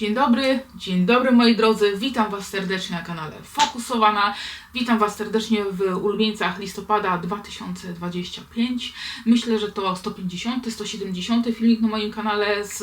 Dzień dobry, dzień dobry moi drodzy, witam Was serdecznie na kanale Fokusowana. Witam Was serdecznie w ulubieńcach listopada 2025. Myślę, że to 150, 170 filmik na moim kanale z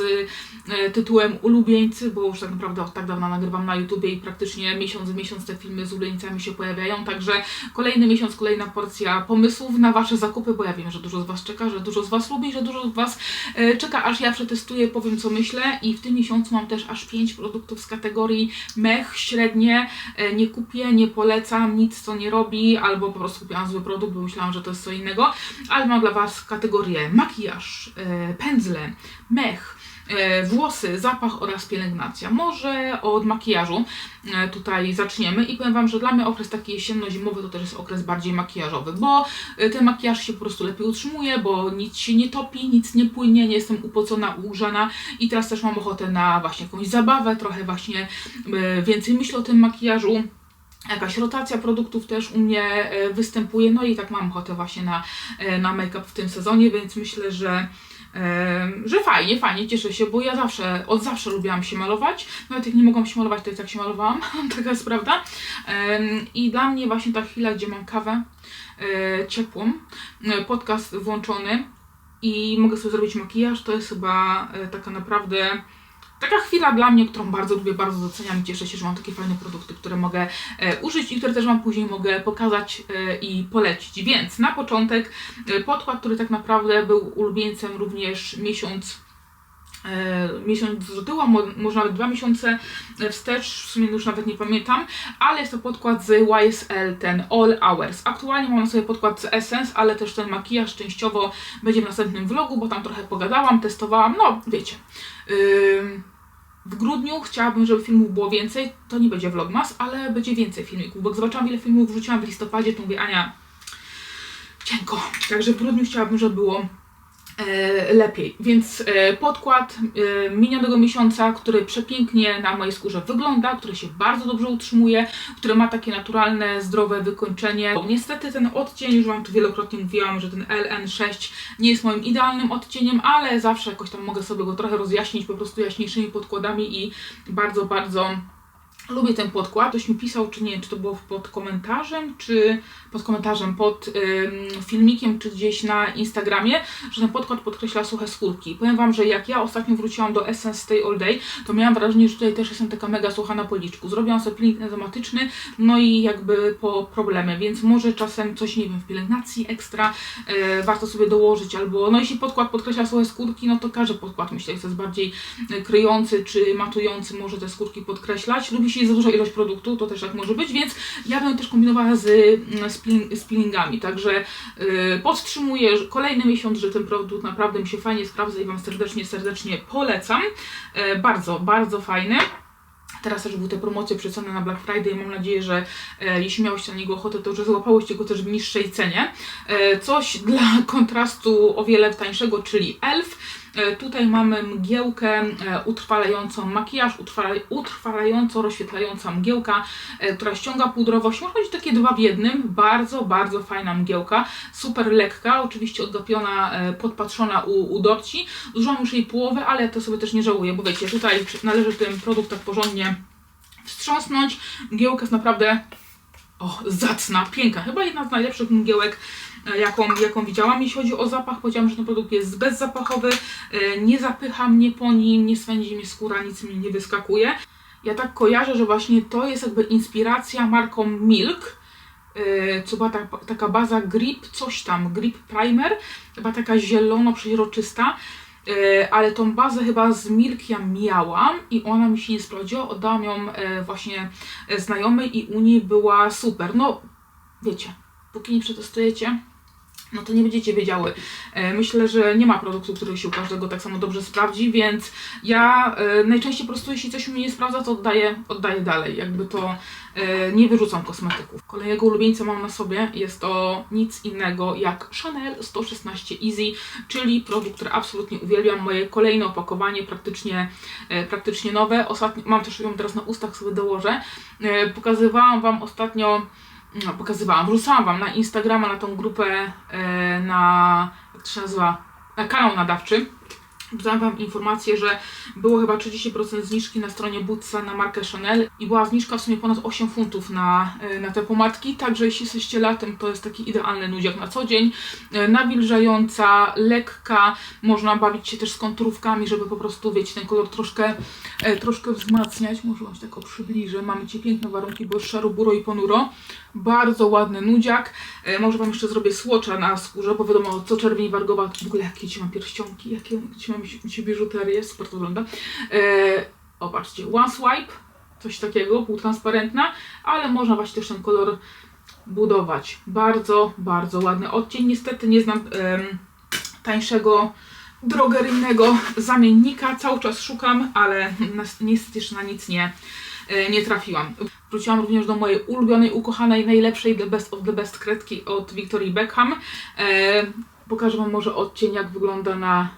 e, tytułem Ulubieńcy, bo już tak naprawdę od tak dawna nagrywam na YouTubie i praktycznie miesiąc w miesiąc te filmy z ulubieńcami się pojawiają, także kolejny miesiąc, kolejna porcja pomysłów na Wasze zakupy, bo ja wiem, że dużo z Was czeka, że dużo z Was lubi, że dużo z Was e, czeka, aż ja przetestuję, powiem co myślę. I w tym miesiącu mam też aż 5 produktów z kategorii mech, średnie, e, nie kupię, nie polecam, nic co nie robi, albo po prostu kupiłam zły produkt, bo myślałam, że to jest co innego, ale mam dla Was kategorię makijaż, e, pędzle, mech, e, włosy, zapach oraz pielęgnacja. Może od makijażu e, tutaj zaczniemy i powiem Wam, że dla mnie okres taki jesienno-zimowy to też jest okres bardziej makijażowy, bo ten makijaż się po prostu lepiej utrzymuje, bo nic się nie topi, nic nie płynie, nie jestem upocona, ułożona i teraz też mam ochotę na właśnie jakąś zabawę, trochę właśnie więcej myślę o tym makijażu. Jakaś rotacja produktów też u mnie e, występuje, no i tak mam ochotę właśnie na, e, na make-up w tym sezonie, więc myślę, że, e, że fajnie, fajnie, cieszę się, bo ja zawsze, od zawsze lubiłam się malować, nawet jak nie mogłam się malować, to i tak się malowałam, taka jest prawda. I dla mnie właśnie ta chwila, gdzie mam kawę ciepłą, podcast włączony i mogę sobie zrobić makijaż, to jest chyba taka naprawdę taka chwila dla mnie, którą bardzo lubię, bardzo doceniam i cieszę się, że mam takie fajne produkty, które mogę e, użyć i które też Wam później mogę pokazać e, i polecić. Więc na początek e, podkład, który tak naprawdę był ulubieńcem również miesiąc miesiąc do tyłu, może nawet dwa miesiące wstecz, w sumie już nawet nie pamiętam, ale jest to podkład z YSL, ten All Hours. Aktualnie mam sobie podkład z Essence, ale też ten makijaż częściowo będzie w następnym vlogu, bo tam trochę pogadałam, testowałam, no wiecie. Ym, w grudniu chciałabym, żeby filmów było więcej, to nie będzie vlogmas, ale będzie więcej filmików, bo zobaczyłam ile filmów wrzuciłam w listopadzie, to mówię, Ania, cienko. Także w grudniu chciałabym, żeby było e, lepiej. Więc e, podkład e, minionego miesiąca, który przepięknie na mojej skórze wygląda, który się bardzo dobrze utrzymuje, który ma takie naturalne, zdrowe wykończenie. Niestety ten odcień, już Wam tu wielokrotnie mówiłam, że ten LN6 nie jest moim idealnym odcieniem, ale zawsze jakoś tam mogę sobie go trochę rozjaśnić po prostu jaśniejszymi podkładami i bardzo, bardzo Lubię ten podkład. Ktoś mi pisał, czy nie czy to było pod komentarzem, czy pod komentarzem, pod ym, filmikiem, czy gdzieś na Instagramie, że ten podkład podkreśla suche skórki. Powiem Wam, że jak ja ostatnio wróciłam do Essence Stay All Day, to miałam wrażenie, że tutaj też jestem taka mega sucha na policzku. Zrobiłam sobie peeling enzymatyczny, no i jakby po problemie, więc może czasem coś, nie wiem, w pielęgnacji ekstra e, warto sobie dołożyć, albo no jeśli podkład podkreśla suche skórki, no to każdy podkład myślę, że jest bardziej e, kryjący czy matujący może te skórki podkreślać. Lubi się za duża ilość produktu, to też tak może być, więc ja bym też kombinowała z, mm, z, z peelingami, także yy, podtrzymuję kolejny miesiąc, że ten produkt naprawdę mi się fajnie sprawdza i Wam serdecznie, serdecznie polecam. Yy, bardzo, bardzo fajny. Teraz też były te promocje przeceny na Black Friday. Mam nadzieję, że e, jeśli miałeś na niego ochotę, to że złapałyście go też w niższej cenie. E, coś dla kontrastu o wiele tańszego, czyli Elf. E, tutaj mamy mgiełkę e, utrwalającą makijaż, utrwala, utrwalająco rozświetlająca mgiełka, e, która ściąga pudrowość. Można powiedzieć takie dwa w jednym. Bardzo, bardzo fajna mgiełka. Super lekka, oczywiście odgapiona, podpatrzona u, u Dorci. Zużyłam już jej połowę, ale to sobie też nie żałuję, bo wiecie, tutaj należy ten produkt tak porządnie wstrząsnąć. Mgiełka jest naprawdę o, zacna, piękna. Chyba jedna z najlepszych mgiełek, jaką, jaką widziałam. Jeśli chodzi o zapach, powiedziałam, że ten produkt jest bezzapachowy, e, nie zapycha mnie po nim, nie swędzi mi skóra, nic mi nie wyskakuje. Ja tak kojarzę, że właśnie to jest jakby inspiracja marką Milk, e, co była ta, taka baza Grip, coś tam, Grip Primer, chyba taka zielono-przeźroczysta. E, ale tą bazę chyba z Milk ja miałam i ona mi się nie sprawdziła. Oddałam ją e, właśnie e, znajomej i u niej była super. No, wiecie, póki nie przetestujecie, no to nie będziecie wiedziały. E, Myślę, że nie ma produktu, który się u każdego tak samo dobrze sprawdzi, więc ja e, najczęściej po prostu jeśli coś u mnie nie sprawdza, to oddaję, oddaję dalej. Jakby to e, nie wyrzucam kosmetyków. Kolejnego ulubieńca mam na sobie, jest to nic innego jak Chanel 116 Easy, czyli produkt, który absolutnie uwielbiam. Moje kolejne opakowanie, praktycznie, praktycznie nowe. Ostatnio, mam też ją teraz na ustach, sobie dołożę. Pokazywałam Wam ostatnio no, pokazywałam, wrzucałam Wam na Instagrama, na tą grupę, e, na, jak to się nazywa, na kanał nadawczy, Dodam Wam informację, że było chyba 30% zniżki na stronie Bootsa na markę Chanel i była zniżka w sumie ponad 8 funtów na, e, na te pomadki, także jeśli jesteście latem, to jest taki idealny nudziak na co dzień. E, Nawilżająca, lekka, można bawić się też z konturówkami, żeby po prostu, wiecie, ten kolor troszkę, e, troszkę wzmacniać. Może Wam się tak przybliżę. Mamy dzisiaj piękne warunki, bo jest szaro, buro i ponuro. Bardzo ładny nudziak. Może Wam jeszcze zrobię słocza na skórze, bo wiadomo, co czerwień wargowa, w ogóle jakie ci mam pierścionki, jakie ci mam ci biżuterię, super to wygląda. E, patrzcie, one swipe, coś takiego, półtransparentna, ale można właśnie też ten kolor budować. Bardzo, bardzo ładny odcień. Niestety nie znam tańszego drogeryjnego zamiennika. Cały czas szukam, ale niestety jeszcze na nic nie, e, nie trafiłam. Wróciłam również do mojej ulubionej, ukochanej, najlepszej The Best of the Best kredki od Victoria Beckham. E, pokażę Wam może odcień, jak wygląda na,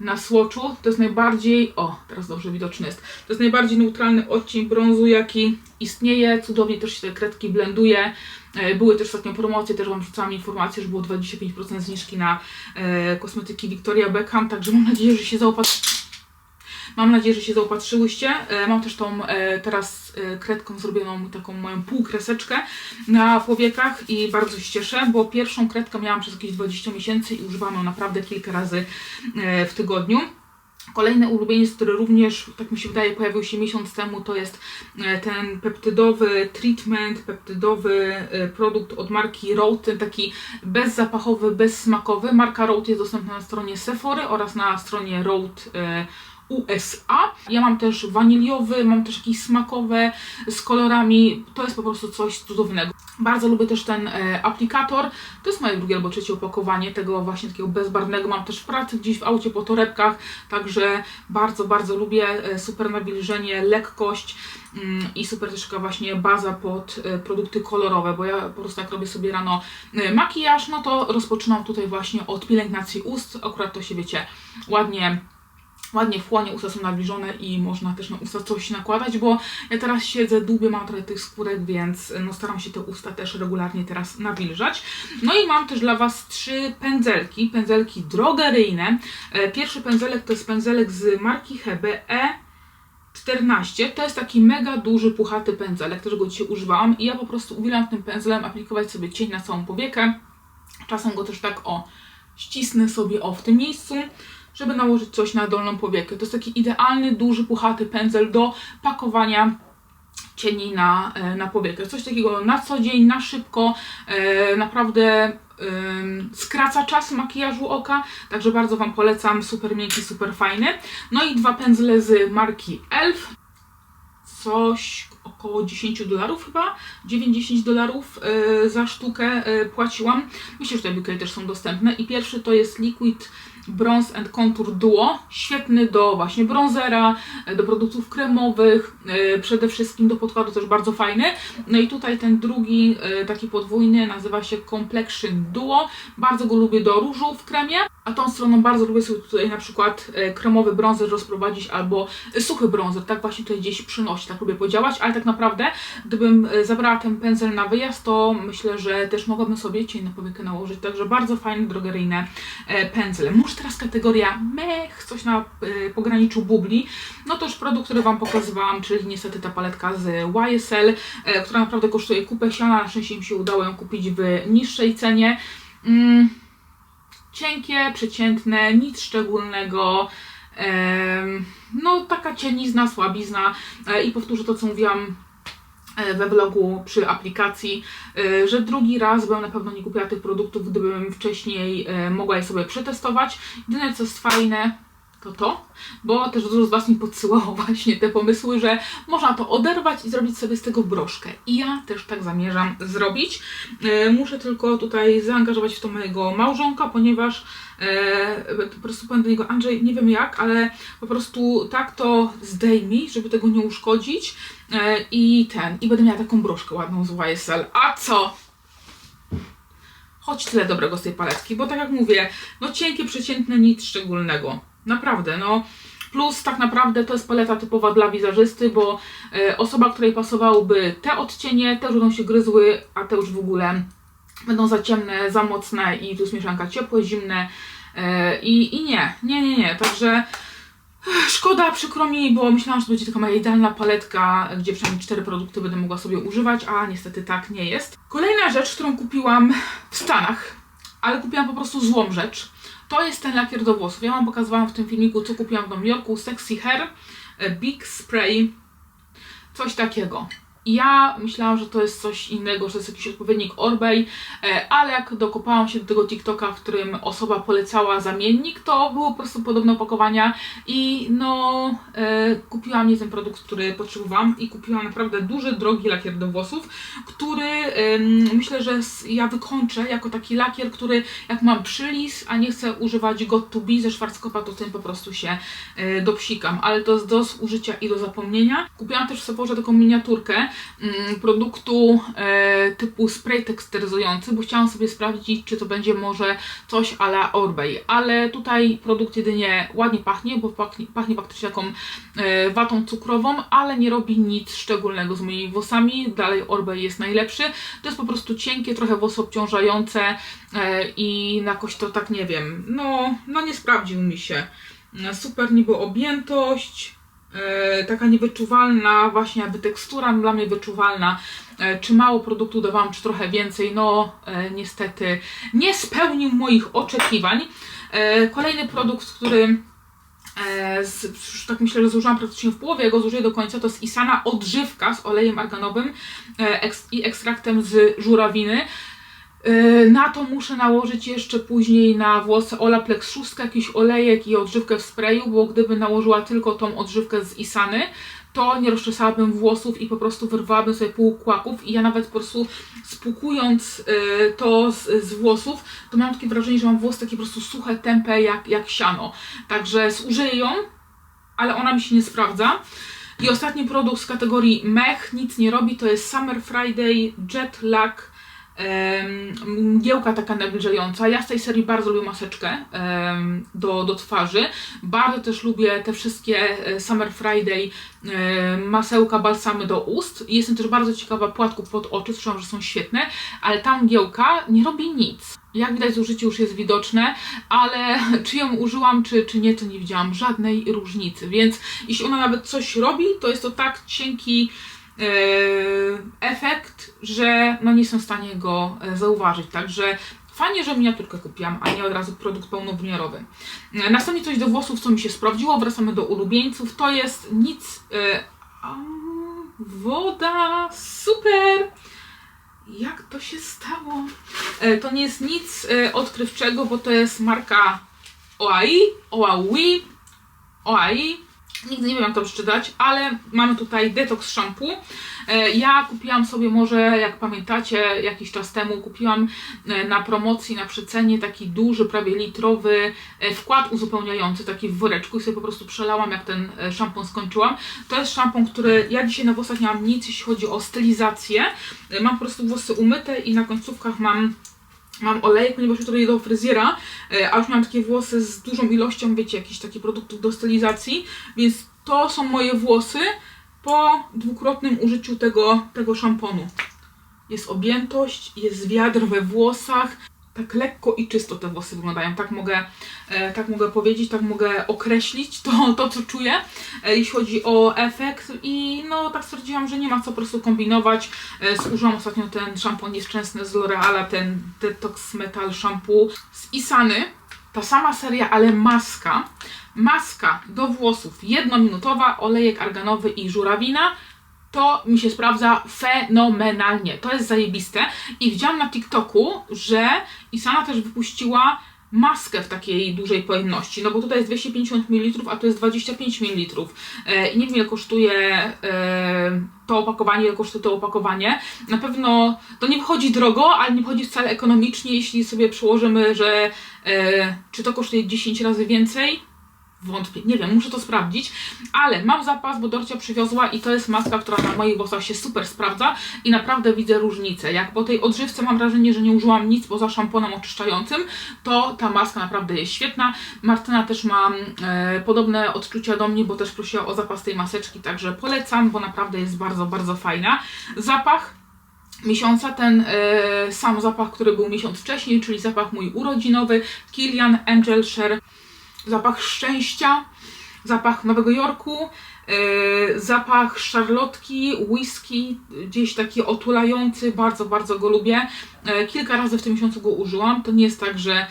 na swatchu. To jest najbardziej, o, teraz dobrze widoczny jest, to jest najbardziej neutralny odcień brązu, jaki istnieje. Cudownie też się te kredki blenduje. E, Były też ostatnio promocje, też Wam rzucałam informację, że było 25% zniżki na e, kosmetyki Victoria Beckham, także mam nadzieję, że się zaopatrzy. Mam nadzieję, że się zaopatrzyłyście. E, Mam też tą e, teraz e, kredką zrobioną taką moją półkreseczkę na powiekach i bardzo się cieszę, bo pierwszą kredkę miałam przez jakieś 20 miesięcy i używam ją naprawdę kilka razy w tygodniu. Kolejny ulubieniec, który również, tak mi się wydaje, pojawił się miesiąc temu, to jest ten peptydowy treatment, peptydowy produkt od marki Rode, ten taki bezzapachowy, bezsmakowy. Marka Rode jest dostępna na stronie Sephory oraz na stronie e, USA. Ja mam też waniliowy, mam też jakieś smakowe z kolorami. To jest po prostu coś cudownego. Bardzo lubię też ten e, aplikator. To jest moje drugie albo trzecie opakowanie tego właśnie takiego bezbarwnego. Mam też w pracy gdzieś w aucie po torebkach, także bardzo, bardzo lubię. E, super nawilżenie, lekkość mm, i super też taka właśnie baza pod e, produkty kolorowe, bo ja po prostu jak robię sobie rano e, makijaż, no to rozpoczynam tutaj właśnie od pielęgnacji ust. Akurat to się wiecie ładnie ładnie wchłonie, usta są nawilżone i można też na usta coś nakładać, bo ja teraz siedzę, dłubię, mam trochę tych skórek, więc no staram się te usta też regularnie teraz nawilżać. No i mam też dla Was trzy pędzelki, pędzelki drogeryjne. E, Pierwszy pędzelek to jest pędzelek z marki Hebe E 14 to jest taki mega duży, puchaty pędzelek, też go dzisiaj używałam i ja po prostu uwielbiam tym pędzlem aplikować sobie cień na całą powiekę. Czasem go też tak o ścisnę sobie o w tym miejscu, żeby nałożyć coś na dolną powiekę. To jest taki idealny, duży, puchaty pędzel do pakowania cieni na, e, na powiekę. Coś takiego na co dzień, na szybko, e, naprawdę skraca czas makijażu oka, także bardzo Wam polecam, super miękki, super fajny. No i dwa pędzle z marki ELF, coś około 10 dolarów chyba, 9-10 dolarów e, za sztukę e, płaciłam. Myślę, że te UK też są dostępne. I pierwszy to jest Liquid Bronze and Contour Duo, świetny do właśnie bronzera, e, do produktów kremowych, przede wszystkim do podkładu też bardzo fajny. No i tutaj ten drugi, taki podwójny, nazywa się Complexion Duo, bardzo go lubię do różu w kremie, a tą stroną bardzo lubię sobie tutaj na przykład e, kremowy bronzer rozprowadzić albo suchy bronzer, tak właśnie tutaj gdzieś przynosi, tak lubię podziałać, ale tak naprawdę gdybym e, zabrała ten pędzel na wyjazd, to myślę, że też mogłabym sobie cień na powiekę nałożyć, także bardzo fajne drogeryjne e, pędzle. Może teraz kategoria mech, coś na pograniczu bubli, no to już produkt, który Wam pokazywałam, czyli niestety ta paletka z YSL, która naprawdę kosztuje kupę siana, na szczęście mi się udało ją kupić w niższej cenie. Mm, cienkie, przeciętne, nic szczególnego. No, taka cienizna, słabizna. E, I powtórzę to, co mówiłam e, we vlogu przy aplikacji, e, że drugi raz bym na pewno nie kupiła tych produktów, gdybym wcześniej mogła je sobie przetestować. Jedyne co jest fajne, to to, bo też dużo z Was mi podsyłało właśnie te pomysły, że można to oderwać i zrobić sobie z tego broszkę. I ja też tak zamierzam zrobić. E, muszę tylko tutaj zaangażować w to mojego małżonka, ponieważ e, po prostu powiem do niego, Andrzej, nie wiem jak, ale po prostu tak to zdejmij, żeby tego nie uszkodzić e, i ten, i będę miała taką broszkę ładną z YSL. A co? choć tyle dobrego z tej paletki, bo tak jak mówię, no cienkie, przeciętne, nic szczególnego. Naprawdę, no. Plus tak naprawdę to jest paleta typowa dla wizerzysty, bo e, osoba, której pasowałyby te odcienie, też będą się gryzły, a te już w ogóle będą za ciemne, za mocne i tu jest mieszanka ciepłe, zimne, E, I, I nie, nie, nie, nie. Także szkoda, przykro mi, bo myślałam, że to będzie taka moja idealna paletka, gdzie przynajmniej cztery produkty będę mogła sobie używać, a niestety tak nie jest. Kolejna rzecz, którą kupiłam w Stanach, ale kupiłam po prostu złą rzecz. To jest ten lakier do włosów. Ja Wam pokazywałam w tym filmiku, co kupiłam w Nowym Jorku. Sexy Hair e, Big Spray. Coś takiego. Ja myślałam, że to jest coś innego, że to jest jakiś odpowiednik Orbey, e, ale jak dokopałam się do tego TikToka, w którym osoba polecała zamiennik, to było po prostu podobne opakowania i no e, kupiłam nie ten produkt, który potrzebowałam i kupiłam naprawdę duży, drogi lakier do włosów, który em, myślę, że ja wykończę jako taki lakier, który jak mam przylis, a nie chcę używać Got to Be ze Schwarzkopfa, to tym po prostu się e, dopsikam, ale to jest do zużycia i do zapomnienia. Kupiłam też w Sephorze taką miniaturkę produktu e, typu spray teksturyzujący, bo chciałam sobie sprawdzić, czy to będzie może coś a la Orbey, ale tutaj produkt jedynie ładnie pachnie, bo pachnie, pachnie faktycznie taką e, watą cukrową, ale nie robi nic szczególnego z moimi włosami. Dalej Orbey jest najlepszy. To jest po prostu cienkie, trochę włosy obciążające e, i jakoś to tak nie wiem, no, no nie sprawdził mi się. Super niby objętość, taka niewyczuwalna, właśnie jakby tekstura dla mnie wyczuwalna. E, czy mało produktu dawałam, czy trochę więcej? No, e, niestety nie spełnił moich oczekiwań. E, kolejny produkt, który e, z, tak myślę, że zużyłam praktycznie w połowie, ja go zużyję do końca, to jest Isana odżywka z olejem arganowym e, i ekstraktem z żurawiny. Yy, Na to muszę nałożyć jeszcze później na włosy Olaplex 6, jakiś olejek i odżywkę w sprayu, bo gdyby nałożyła tylko tą odżywkę z Isany, to nie rozczesałabym włosów i po prostu wyrwałabym sobie pół kłaków i ja nawet po prostu spłukując yy, to z, z włosów, to mam takie wrażenie, że mam włosy takie po prostu suche, tępe jak, jak siano. Także zużyję ją, ale ona mi się nie sprawdza. I ostatni produkt z kategorii mech, nic nie robi, to jest Summer Friday Jet Lag mgiełka taka nawilżająca. Ja z tej serii bardzo lubię maseczkę do, do twarzy. Bardzo też lubię te wszystkie e, Summer Friday e, masełka, balsamy do ust. Jestem też bardzo ciekawa płatków pod oczy, słyszałam, że są świetne, ale ta mgiełka nie robi nic. Jak widać, zużycie już jest widoczne, ale czy ją użyłam, czy, czy nie, to nie widziałam żadnej różnicy. Więc jeśli ona nawet coś robi, to jest to tak cienki efekt, że no nie jestem w stanie go e, zauważyć. Także fajnie, że miniaturkę kupiłam, a nie od razu produkt pełnowymiarowy. E, Następnie coś do włosów, co mi się sprawdziło. Wracamy do ulubieńców. To jest nic. E, woda, super! Jak to się stało? E, To nie jest nic e, odkrywczego, bo to jest marka OAI, OAUI, OAI. Nigdy nie wiem jak to przeczytać, ale mamy tutaj detox shampoo. E, Ja kupiłam sobie może, jak pamiętacie, jakiś czas temu kupiłam e, na promocji, na przecenie taki duży, prawie litrowy e, wkład uzupełniający, taki w woreczku i sobie po prostu przelałam, jak ten szampon skończyłam. To jest szampon, który ja dzisiaj na włosach nie mam nic, jeśli chodzi o stylizację. Mam po prostu włosy umyte i na końcówkach mam mam olejek, ponieważ jutro idę do fryzjera, e, a już mam takie włosy z dużą ilością, wiecie, jakichś takich produktów do stylizacji, więc to są moje włosy po dwukrotnym użyciu tego, tego szamponu. Jest objętość, jest wiatr we włosach, tak lekko i czysto te włosy wyglądają, tak mogę, e, tak mogę powiedzieć, tak mogę określić to, to co czuję, e, jeśli chodzi o efekt i no tak stwierdziłam, że nie ma co po prostu kombinować. E, zużyłam ostatnio ten szampon nieszczęsny z L'Oreala, ten Detox Metal Shampoo z Isany, ta sama seria, ale maska. Maska do włosów jednominutowa, olejek arganowy i żurawina. To mi się sprawdza fenomenalnie. To jest zajebiste. I widziałam na TikToku, że Isana też wypuściła maskę w takiej dużej pojemności. No bo tutaj jest 250 ml, a to jest 25 ml. E, nie wiem ile kosztuje e, to opakowanie, ile kosztuje to opakowanie. Na pewno to nie wychodzi drogo, ale nie wychodzi wcale ekonomicznie, jeśli sobie przełożymy, że e, czy to kosztuje 10 razy więcej. Wątpię, nie wiem, muszę to sprawdzić, ale mam zapas, bo Dorcia przywiozła i to jest maska, która na moich włosach się super sprawdza i naprawdę widzę różnicę. Jak po tej odżywce mam wrażenie, że nie użyłam nic poza szamponem oczyszczającym, to ta maska naprawdę jest świetna. Martyna też ma e, podobne odczucia do mnie, bo też prosiła o zapas tej maseczki, także polecam, bo naprawdę jest bardzo, bardzo fajna. Zapach miesiąca ten e, sam zapach, który był miesiąc wcześniej, czyli zapach mój urodzinowy, Kilian Angel Share, zapach szczęścia, zapach Nowego Jorku, e, zapach szarlotki, whisky, gdzieś taki otulający, bardzo, bardzo go lubię. E, kilka razy w tym miesiącu go użyłam, to nie jest tak, że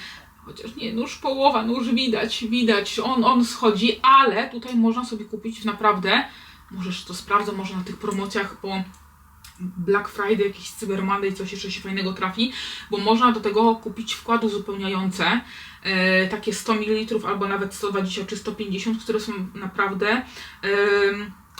chociaż nie, już połowa, już widać, widać, on, on schodzi, ale tutaj można sobie kupić naprawdę, możesz to sprawdzę, może na tych promocjach, bo Black Friday, jakiś Cyber Monday, coś jeszcze się fajnego trafi, bo można do tego kupić wkłady uzupełniające, takie 100 ml albo nawet 120 czy 150, które są naprawdę e,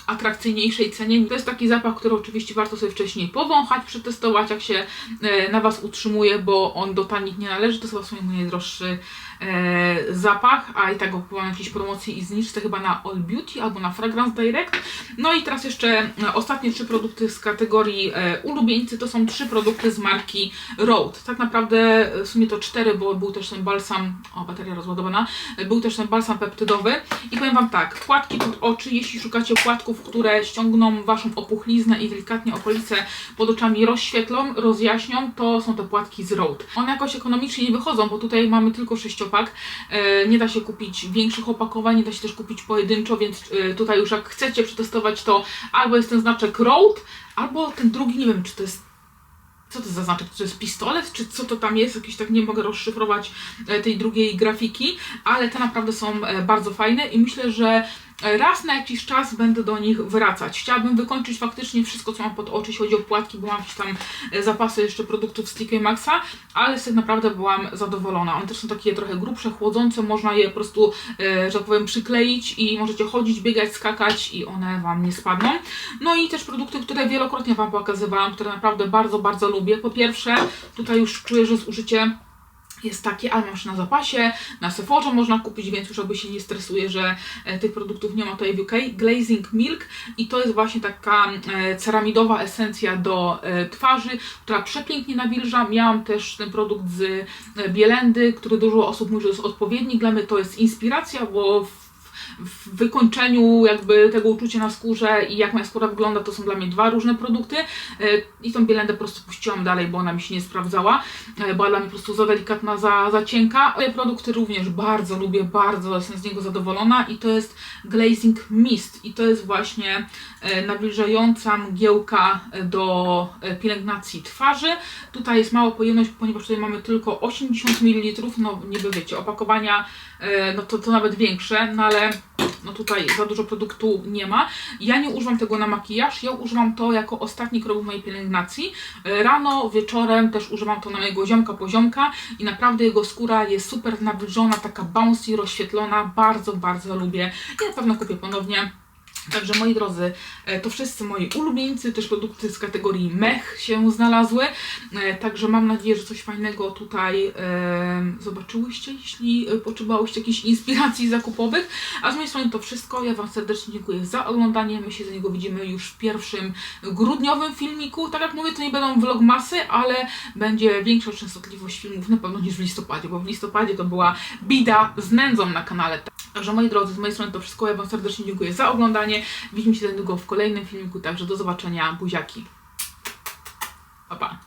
atrakcyjniejszej cenie. To jest taki zapach, który oczywiście warto sobie wcześniej powąchać, przetestować, jak się e, na Was utrzymuje, bo on do tanich nie należy, to chyba w sumie mój najdroższy e, zapach, a i tak go jakieś promocje i zniżce chyba na All Beauty albo na Fragrance Direct. No i teraz jeszcze e, ostatnie trzy produkty z kategorii e, ulubieńcy to są trzy produkty z marki Road. Tak naprawdę e, w sumie to cztery, bo był też ten balsam, o bateria rozładowana, e, był też ten balsam peptydowy i powiem Wam tak, płatki pod oczy, jeśli szukacie płatków, które ściągną Waszą opuchliznę i delikatnie okolice pod oczami rozświetlą, rozjaśnią, to są te płatki z Road. One jakoś ekonomicznie nie wychodzą, bo tutaj mamy tylko 6 opak. E, nie da się kupić większych opakowań, nie da się też kupić pojedynczo, więc e, tutaj już jak chcecie przetestować to albo jest ten znaczek Road, albo ten drugi, nie wiem czy to jest co to za znaczek? To jest pistolet, czy co to tam jest? Jakieś tak nie mogę rozszyfrować e, tej drugiej grafiki, ale te naprawdę są bardzo fajne i myślę, że raz na jakiś czas będę do nich wracać. Chciałabym wykończyć faktycznie wszystko, co mam pod oczy, jeśli chodzi o płatki, bo mam jakieś tam e, zapasy jeszcze produktów z TK Maxa, ale z tych naprawdę byłam zadowolona. One też są takie trochę grubsze, chłodzące, można je po prostu, e, że tak powiem, przykleić i możecie chodzić, biegać, skakać i one Wam nie spadną. No i też produkty, które wielokrotnie Wam pokazywałam, które naprawdę bardzo, bardzo lubię. Po pierwsze, tutaj już czuję, że zużycie jest takie, ale masz na zapasie, na Sephorze można kupić, więc już jakby się nie stresuje, że e, tych produktów nie ma tutaj w UK. Glazing Milk i to jest właśnie taka e, ceramidowa esencja do e, twarzy, która przepięknie nawilża. Miałam też ten produkt z Bielendy, który dużo osób mówi, że jest odpowiedni. Dla mnie to jest inspiracja, bo w w wykończeniu jakby tego uczucia na skórze i jak moja skóra wygląda, to są dla mnie dwa różne produkty. E, I tą bielendę po prostu puściłam dalej, bo ona mi się nie sprawdzała. E, Była dla mnie po prostu za delikatna, za, za cienka. Moje produkty również bardzo lubię, bardzo jestem z niego zadowolona i to jest Glazing Mist i to jest właśnie e, nawilżająca mgiełka do pielęgnacji twarzy. Tutaj jest mała pojemność, ponieważ tutaj mamy tylko 80 ml, no niby wiecie, opakowania no to, to nawet większe, no ale no tutaj za dużo produktu nie ma. Ja nie używam tego na makijaż, ja używam to jako ostatni krok w mojej pielęgnacji. E, Rano, wieczorem też używam to na mojego ziomka, poziomka i naprawdę jego skóra jest super nawilżona, taka bouncy, rozświetlona, bardzo, bardzo lubię i na pewno kupię ponownie. Także moi drodzy, e, to wszyscy moi ulubieńcy, też produkty z kategorii mech się znalazły. E, Także mam nadzieję, że coś fajnego tutaj e, zobaczyłyście, jeśli potrzebowałyście jakiejś inspiracji zakupowych. A z mojej strony to wszystko. Ja Wam serdecznie dziękuję za oglądanie. My się za niego widzimy już w pierwszym grudniowym filmiku. Tak jak mówię, to nie będą vlogmasy, ale będzie większa częstotliwość filmów na pewno niż w listopadzie, bo w listopadzie to była bida z nędzą na kanale. Także moi drodzy, z mojej strony to wszystko. Ja Wam serdecznie dziękuję za oglądanie filmie. Widzimy się tak niedługo w kolejnym filmiku, także do zobaczenia, buziaki. Pa, pa.